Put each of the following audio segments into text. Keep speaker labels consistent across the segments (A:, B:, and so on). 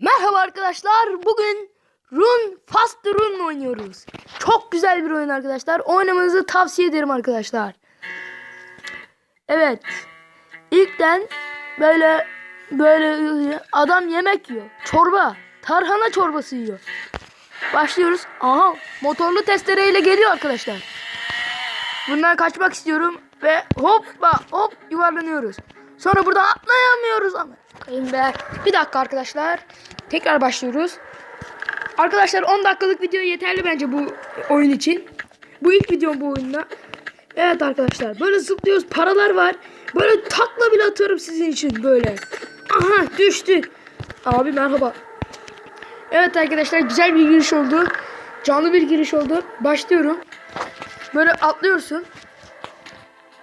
A: Merhaba arkadaşlar. Bugün Run Fast Run oynuyoruz. Çok güzel bir oyun arkadaşlar. Oynamanızı tavsiye ederim arkadaşlar. Evet. İlkten böyle böyle adam yemek yiyor. Çorba. Tarhana çorbası yiyor. Başlıyoruz. Aha motorlu testereyle geliyor arkadaşlar. Bundan kaçmak istiyorum ve hoppa hop yuvarlanıyoruz. Sonra buradan atlayamıyoruz ama. Be. Bir dakika arkadaşlar. Tekrar başlıyoruz. Arkadaşlar 10 dakikalık video yeterli bence bu oyun için. Bu ilk videom bu oyunda. Evet arkadaşlar böyle zıplıyoruz paralar var. Böyle takla bile atıyorum sizin için böyle. Aha düştü. Abi merhaba. Evet arkadaşlar güzel bir giriş oldu. Canlı bir giriş oldu. Başlıyorum. Böyle atlıyorsun.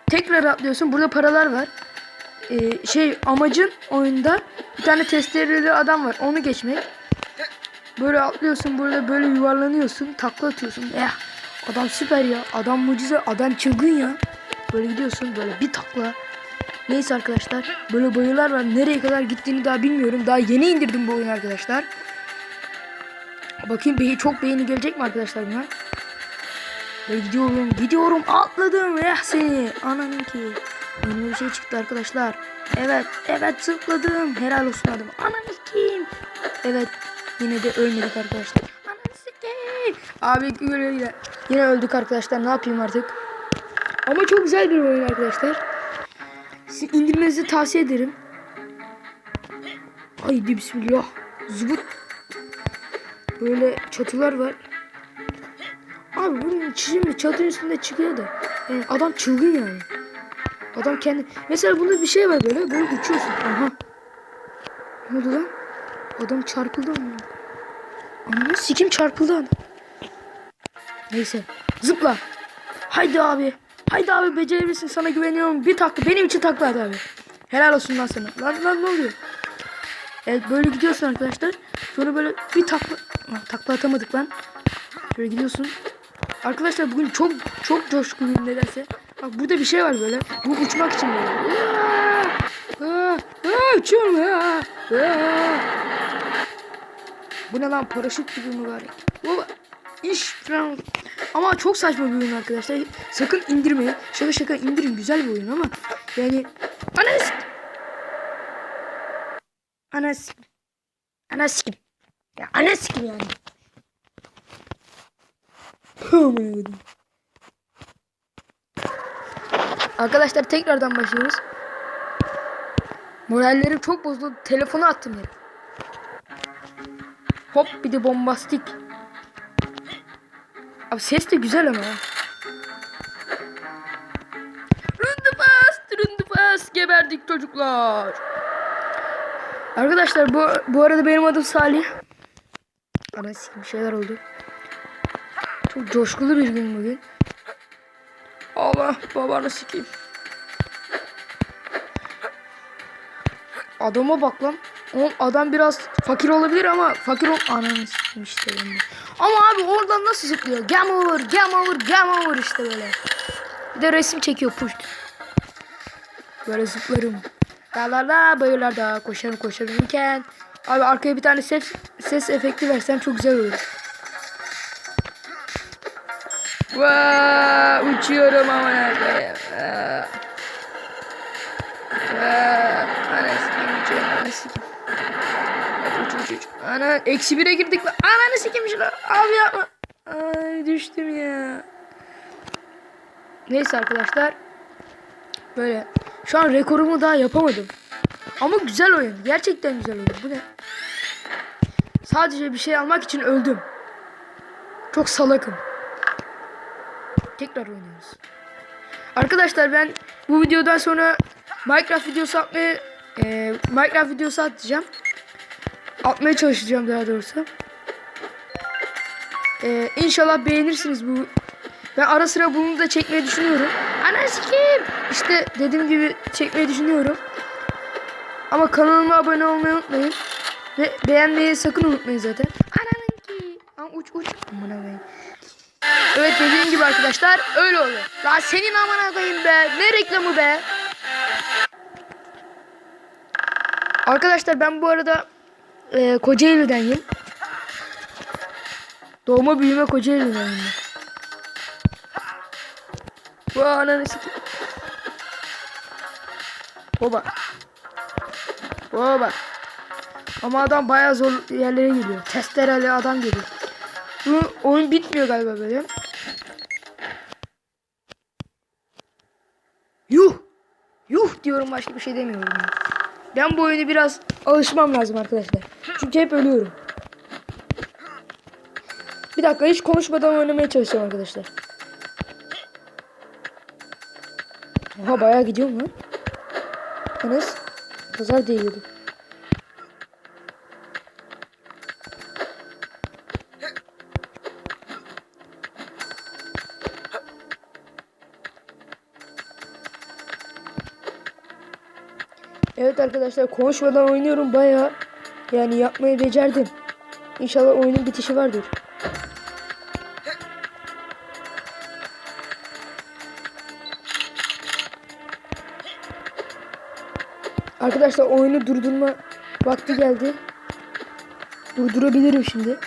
A: Tekrar atlıyorsun. Burada paralar var. Ee, şey amacın oyunda bir tane testereli adam var. Onu geçmek. Böyle atlıyorsun. Burada böyle yuvarlanıyorsun. Takla atıyorsun. Eh, adam süper ya. Adam mucize. Adam çılgın ya. Böyle gidiyorsun. Böyle bir takla. Neyse arkadaşlar. Böyle bayılar var. Nereye kadar gittiğini daha bilmiyorum. Daha yeni indirdim bu oyunu arkadaşlar. Bakayım beyi çok beğeni gelecek mi arkadaşlar buna? Gidiyorum, gidiyorum, atladım. Eh seni. Ananın ki. Önüme bir şey çıktı arkadaşlar. Evet, evet zıpladım. Helal olsun adım. Ananı kim? Evet, yine de ölmedik arkadaşlar. Ananı sikeyim. Abi yine, yine öldük arkadaşlar. Ne yapayım artık? Ama çok güzel bir oyun arkadaşlar. Siz indirmenizi tavsiye ederim. Haydi bismillah. Zıbıt. Böyle çatılar var. Abi bunun çizimi çatının üstünde çıkıyor da. Yani adam çılgın yani. Adam kendi... Mesela bunda bir şey var böyle. Böyle uçuyorsun. Aha. Ne oldu lan? Adam çarpıldı ama. Ananı sikim çarpıldı adam. Neyse. Zıpla. Haydi abi. Haydi abi becerebilirsin sana güveniyorum. Bir takla. Benim için takla at abi. Helal olsun lan sana. Lan lan ne oluyor? Evet böyle gidiyorsun arkadaşlar. Sonra böyle bir takla... Lan, takla atamadık lan. Böyle gidiyorsun. Arkadaşlar bugün çok çok coşkuluyum nedense. Bak burada bir şey var böyle. Bu uçmak için böyle. Aa, aa, uçuyorum ya. Aa. Bu ne lan paraşüt gibi mübarek. Bu iş falan. Ama çok saçma bir oyun arkadaşlar. Sakın indirmeyin. Şaka şaka indirin. Güzel bir oyun ama. Yani. Anas. Anas. Anas kim? Ya anas kim yani? Aman Arkadaşlar tekrardan başlıyoruz. Morallerim çok bozuldu. Telefonu attım yere. Hop bir de bombastik. Abi ses de güzel ama. Rundubas, rundubas geberdik çocuklar. Arkadaşlar bu bu arada benim adım Salih. Ana sikim şeyler oldu. Çok coşkulu bir gün bugün. Allah babanı sikeyim. Adama bak lan. Oğlum adam biraz fakir olabilir ama fakir ol... Ananı sikeyim işte ben de. Ama abi oradan nasıl zıplıyor? Game over, game over, game over işte böyle. Bir de resim çekiyor puşt. Böyle zıplarım. La la la bayırlarda koşarım koşarımken. Abi arkaya bir tane ses, ses efekti versem çok güzel olur. Vaa uçuyorum ama nerede? Sikeyim uçuyorum. Hadi uç uç. Ana eksi bire girdik lan. Ananı sikeyim şunu. Abi yapma. Ay düştüm ya. Neyse arkadaşlar. Böyle. Şu an rekorumu daha yapamadım. Ama güzel oyun. Gerçekten güzel oyun. Bu ne? Sadece bir şey almak için öldüm. Çok salakım. Tekrar oynuyoruz. Arkadaşlar ben bu videodan sonra Minecraft videosu atmaya e, Minecraft videosu atacağım. Atmaya çalışacağım daha doğrusu. E, inşallah beğenirsiniz bu. Ben ara sıra bunu da çekmeyi düşünüyorum. Ana sikeyim. İşte dediğim gibi çekmeyi düşünüyorum. Ama kanalıma abone olmayı unutmayın. Ve beğenmeyi sakın unutmayın zaten. Ananın ki. Uç uç. Aman koyayım. Evet dediğim gibi arkadaşlar öyle oluyor. La senin amına koyayım be. Ne reklamı be? Arkadaşlar ben bu arada e, Kocaeli'denim. Doğma büyüme Kocaeli'denim. ben. Bu ananı sikeyim. Baba. Baba. Ama adam bayağı zor yerlere geliyor. Testereli adam geliyor. Bu oyun bitmiyor galiba böyle. Diyorum başka bir şey demiyorum. Ben bu oyunu biraz alışmam lazım arkadaşlar. Çünkü hep ölüyorum. Bir dakika hiç konuşmadan oynamaya çalışacağım arkadaşlar. Oha bayağı gidiyorum lan. Enes pazar değildi. Evet arkadaşlar konuşmadan oynuyorum bayağı. Yani yapmayı becerdim. İnşallah oyunun bitişi vardır. Arkadaşlar oyunu durdurma vakti geldi. Durdurabilirim şimdi.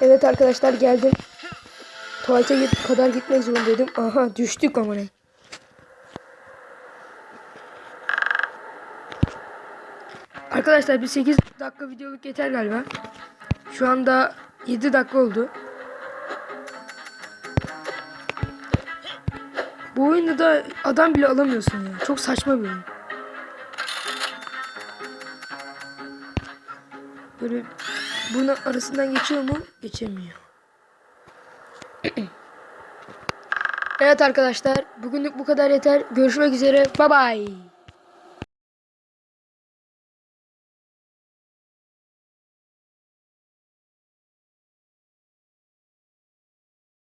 A: Evet arkadaşlar geldim. Tuvalete kadar gitmek zorundaydım. Aha düştük ama ne. Arkadaşlar bir 8 dakika videoluk yeter galiba. Şu anda 7 dakika oldu. Bu oyunda da adam bile alamıyorsun ya. Çok saçma bir oyun. Böyle bunun arasından geçiyor mu? Geçemiyor. Evet arkadaşlar bugünlük bu kadar yeter. Görüşmek üzere. Bye bye.